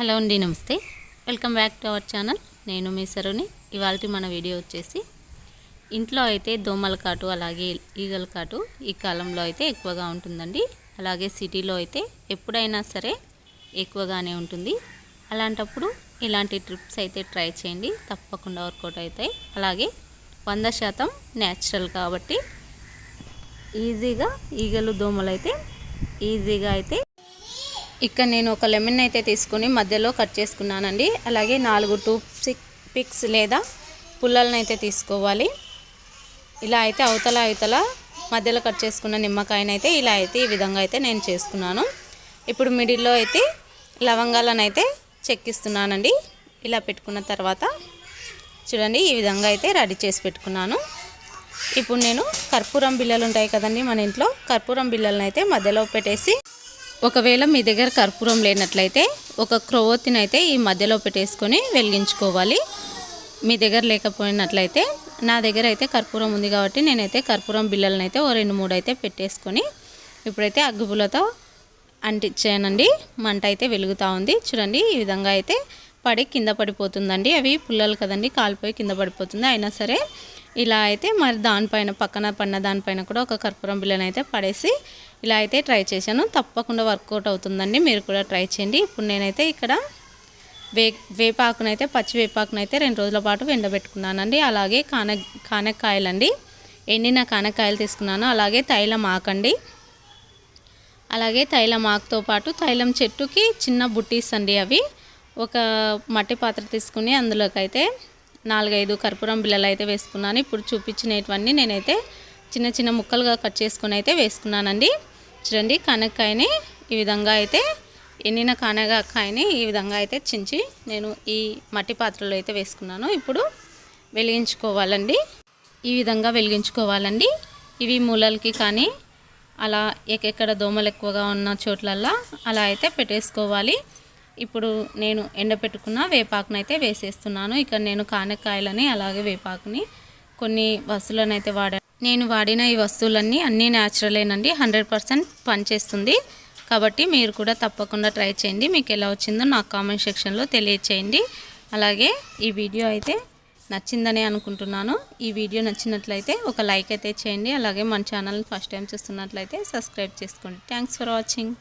Hello అండి నమస్తే. Welcome back to our channel. నేను మీ సరుని. ఇవాళ మన వీడియో వచ్చేసి ఇంట్లో అయితే దోమల కాటు అలాగే ఈగల కాటు ఈ కాలంలో అయితే ఎక్కువగా ఉంటుందండి. అలాగే సిటీలో అయితే ఎప్పుడైనా సరే ఎక్కువగానే ఉంటుంది. అలాంటప్పుడు ఇలాంటి ట్రిప్స్ అయితే ట్రై చేయండి. తప్పకుండా వర్కౌట్ అవుతాయి. అలాగే వంద శాతం న్యాచురల్ కాబట్టి ఈజీగా ఈగలు దోమలు అయితే ఈజీగా అయితే ఇక్కడ నేను ఒక లెమన్ అయితే తీసుకుని మధ్యలో కట్ చేసుకున్నానండి. అలాగే నాలుగు టూప్ పిక్స్ లేదా పుల్లలను అయితే తీసుకోవాలి. ఇలా అయితే అవతల అవతల మధ్యలో కట్ చేసుకున్న నిమ్మకాయనైతే అయితే ఇలా అయితే ఈ విధంగా అయితే నేను చేసుకున్నాను. ఇప్పుడు మిడిల్లో అయితే లవంగాలను అయితే చెక్కిస్తున్నానండి. ఇలా పెట్టుకున్న తర్వాత చూడండి ఈ విధంగా అయితే రెడీ చేసి పెట్టుకున్నాను. ఇప్పుడు నేను కర్పూరం బిళ్ళలు ఉంటాయి కదండి మన ఇంట్లో కర్పూరం బిళ్ళలను అయితే మధ్యలో పెట్టేసి ఒకవేళ మీ దగ్గర కర్పూరం లేనట్లయితే ఒక క్రొవ్వొత్తిని అయితే ఈ మధ్యలో పెట్టేసుకొని వెలిగించుకోవాలి. మీ దగ్గర లేకపోయినట్లయితే నా దగ్గర అయితే కర్పూరం ఉంది కాబట్టి నేనైతే కర్పూరం బిళ్ళలను అయితే ఓ రెండు మూడు అయితే పెట్టేసుకొని ఇప్పుడైతే అగ్గుపులతో అంటించానండి. మంట అయితే వెలుగుతూ ఉంది. చూడండి ఈ విధంగా అయితే పడి కింద పడిపోతుందండి. అవి పుల్లలు కదండి కాలిపోయి కింద పడిపోతుంది. అయినా సరే ఇలా అయితే మరి దానిపైన పక్కన పడిన దానిపైన కూడా ఒక కర్పూరం బిల్లని అయితే పడేసి ఇలా అయితే ట్రై చేశాను. తప్పకుండా వర్కౌట్ అవుతుందండి. మీరు కూడా ట్రై చేయండి. ఇప్పుడు నేనైతే ఇక్కడ వే వేపాకునైతే పచ్చి వేపాకునైతే రెండు రోజుల పాటు ఎండబెట్టుకున్నానండి. అలాగే కాన కానక్కాయలండి. ఎండిన కానక్కాయలు తీసుకున్నాను. అలాగే తైలం ఆకండి. అలాగే తైలం ఆకుతో పాటు తైలం చెట్టుకి చిన్న బుట్టీస్ అండి అవి. ఒక మట్టి పాత్ర తీసుకుని అందులోకి అయితే నాలుగైదు కర్పూరం బిళ్ళలు అయితే వేసుకున్నాను. ఇప్పుడు చూపించినవన్నీ నేనైతే చిన్న చిన్న ముక్కలుగా కట్ చేసుకుని అయితే వేసుకున్నానండి. చూడండి కనక్కాయని ఈ విధంగా అయితే ఎండిన కనకాయని ఈ విధంగా అయితే చించి నేను ఈ మట్టి పాత్రలో అయితే వేసుకున్నాను. ఇప్పుడు వెలిగించుకోవాలండి. ఈ విధంగా వెలిగించుకోవాలండి. ఇవి మూలలకి కానీ అలా ఎక్కడ దోమలు ఎక్కువగా ఉన్న చోట్లల్లో అలా అయితే పెట్టేసుకోవాలి. ఇప్పుడు నేను ఎండపెట్టుకున్న వేపాకుని అయితే వేసేస్తున్నాను. ఇక్కడ నేను కానకాయలని అలాగే వేపాకుని కొన్ని వస్తువులను అయితే వాడాను నేను వాడిన ఈ వస్తువులన్నీ అన్నీ న్యాచురలేనండి. హండ్రెడ్ పర్సెంట్ పనిచేస్తుంది. కాబట్టి మీరు కూడా తప్పకుండా ట్రై చేయండి. మీకు ఎలా వచ్చిందో నాకు కామెంట్ సెక్షన్లో తెలియచేయండి. అలాగే ఈ వీడియో అయితే నచ్చిందని అనుకుంటున్నాను. ఈ వీడియో నచ్చినట్లయితే ఒక లైక్ అయితే చేయండి. అలాగే మన ఛానల్ని ఫస్ట్ టైం చూస్తున్నట్లయితే సబ్స్క్రైబ్ చేసుకోండి. Thanks for watching.